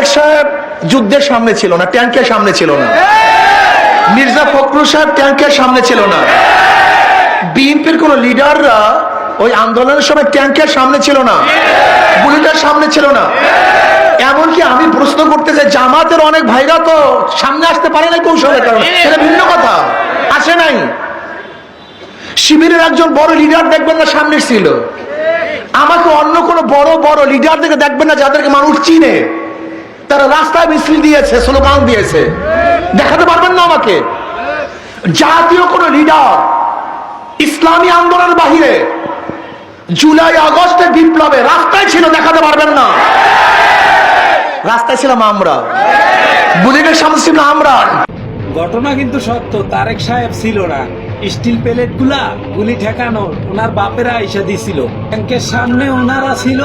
তারেক সাহেব যুদ্ধের সামনে ছিল না, ট্যাঙ্কের সামনে ছিল না। মির্জা ফখরুল সাহেব ট্যাঙ্কের সামনে ছিল না। বিএনপির কোন লিডাররা ওই আন্দোলনের সময় ট্যাঙ্কের সামনে ছিল না, বুলেটের সামনে ছিল না। এমনকি আমি প্রশ্ন করতে চাই, জামাতের অনেক ভাইরা তো সামনে আসতে পারে না কৌশলের কারণে। সেটা ভিন্ন কথা, আসে নাই। শিবিরের একজন বড় লিডার দেখবেন না সামনে ছিল আমাকে অন্য কোনো বড় বড় লিডার দেখে দেখবেন না যাদেরকে মানুষ চিনে। তারা রাস্তায় মিছিল দিয়েছে, স্লোগান দিয়েছে। দেখাতে পারবেন না আমাকে? জাতীয় কোন লিডার ইসলামী আন্দোলনের বাহিরে জুলাই, আগস্টে বিপ্লবে রাস্তায় ছিল, দেখাতে পারবেন না। রাস্তায় ছিলাম আমরা। বুলেটের সামনে ছিলাম আমরা। ঘটনা কিন্তু সত্য, তারেক সাহেব ছিল না। স্টিল প্লেটগুলা গুলি ঠেকানো ওনার বাপেরা আইসা দিছিল। ব্যাংকের সামনে ওনারা ছিল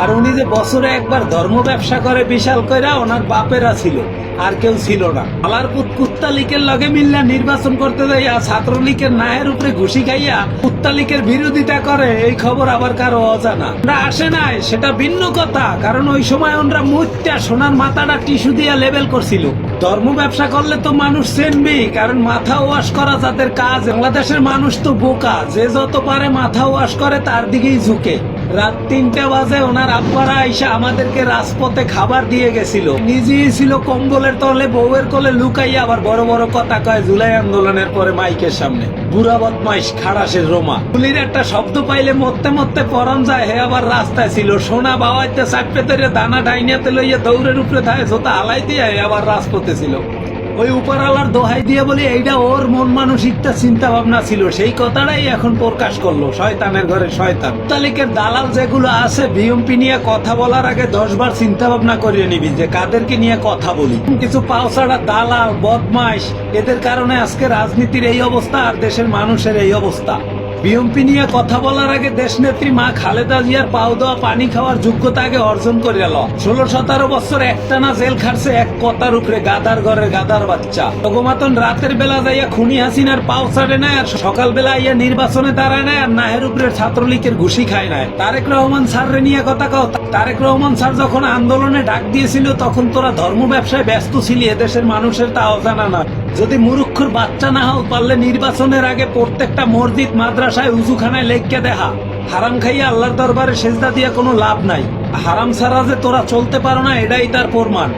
আর উনি যে বছরে একবার ধর্ম ব্যবসা করে বিশাল কইরা ওনার বাপেরা ছিল, আর কেউ ছিল না। আলারপুত কুত্তালিকের লগে মিল্লা নির্বাচন করতে যাইয়া ছাত্রলীগের নায়ের উপরে ঘুষি খাইয়া কুত্তালিকের বিরোধিতা করে, এই খবর আবার কারও অজানা? ওরা আসে নাই, সেটা ভিন্ন কথা, কারণ ওই সময় ওনরা মুচটা সোনার মাথাটা টিস্যু দিয়া লেবেল করছিল। ধর্ম ব্যবসা করলে তো মানুষ চেনবি, কারণ মাথা ওয়াশ করা যাদের কাজ, বাংলাদেশের মানুষ তো বোকা, যে যত পারে মাথা ওয়াশ করে তার দিকেই ঝুঁকে। রাত তিনটে বাজে ওনার আব্বারা আইসা আমাদেরকে রাজপথে খাবার দিয়ে গেছিল। নিজেই ছিল কম্বলের তলে, বউয়ের কোলে লুকাইয়া আবার বড় বড় কথা কয় জুলাই আন্দোলনের পরে মাইকের সামনে। বুড়া বদমাইশ, খাড়াসের রোমা। গুলির একটা শব্দ পাইলে মরতে মরতে পরম যায়, হে আবার রাস্তায় ছিল। সোনা বাবাইতে চাপতে ধরে দানা ডাইনিয়াতে লইয়া দৌড়ের উপরে থাকে জোতা আলাই দিয়ে আবার রাজপথে ছিল। ওই উপরালার দোহাই দিয়ে বলি এইটা ওর মন মানসিকতা চিন্তা ভাবনা ছিল। সেই কথাটাই এখন প্রকাশ করল, শয়তানের ঘরে শয়তান। তালিকের দালাল যেগুলো আছে, বিএমপি নিয়ে কথা বলার আগে দশ বার চিন্তা ভাবনা করিয়ে নিবি যে কাদেরকে নিয়ে কথা বলি। কিছু পাওছাড়া দালাল, বদমাইশ, এদের কারণে আজকে রাজনীতির এই অবস্থা আর দেশের মানুষের এই অবস্থা। বিএমপি নিয়ে কথা বলার আগে দেশনেত্রী মা খালেদা জিয়ার পাও দেওয়া পানি খাওয়ার যোগ্যতা আগে অর্জন করে গেল ষোলো, সতেরো বছর একটানা জেল খাটছে এক কথার উপরে গাদার ঘরের গাদার বাচ্চা। তগমাতন রাতের বেলা যাইয়া খুনি হাসিনার পাও ছাড়ে নাই আর সকাল বেলা আইয়া নির্বাচনে দাঁড়ায় নাই আর নাহের উপরে ছাত্রলীগের ঘুষি খায় নাই। তারেক রহমান সাররে নিয়ে কথা কও তারেক রহমান স্যার যখন আন্দোলনে ডাক দিয়েছিল, তখন তোরা ধর্ম ব্যবসায় ব্যস্ত ছিলি, এদেশের মানুষের তা অজানা না। যদি মুরুক্ষর বাচ্চা না হও, পারলে নির্বাচনের আগে প্রত্যেকটা মসজিদ, মাদ্রাসায়, উজুখানায় লেখকে দেখা হারাম খাইয়া আল্লাহর দরবারে সেজদা দিয়ে কোনো লাভ নাই। হারাম ছাড়া যে তোরা চলতে পারো না, এটাই তার প্রমাণ।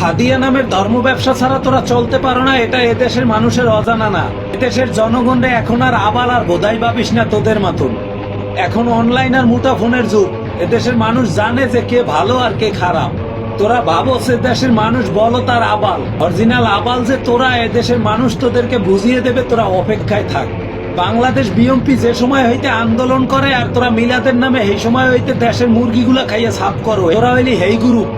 হাদিয়া নামের ধর্ম ব্যবসা ছাড়া তোরা চলতে পারো না, এটা এদেশের মানুষের অজানা না। এদেশের জনগণরে এখন আর আবাল আর বোধাই ভাবিস না তোদের মতন। এখন অনলাইন আর মুঠা ফোনের যুগ। এদেশের মানুষ জানে যে কে ভালো আর কে খারাপ। তোরা ভাবো সে দেশের মানুষ বলো তার আবাল। অরিজিনাল আবাল যে তোরা, এদেশের দেশের মানুষ তোদেরকে বুঝিয়ে দেবে, তোরা অপেক্ষায় থাক। বাংলাদেশ বিএমপি যে সময় হইতে আন্দোলন করে আর তোরা মিলাদের নামে এই সময় হইতে দেশের মুরগিগুলা খাইয়া সাফ করো। তোরা হইলি হেই গ্রুপ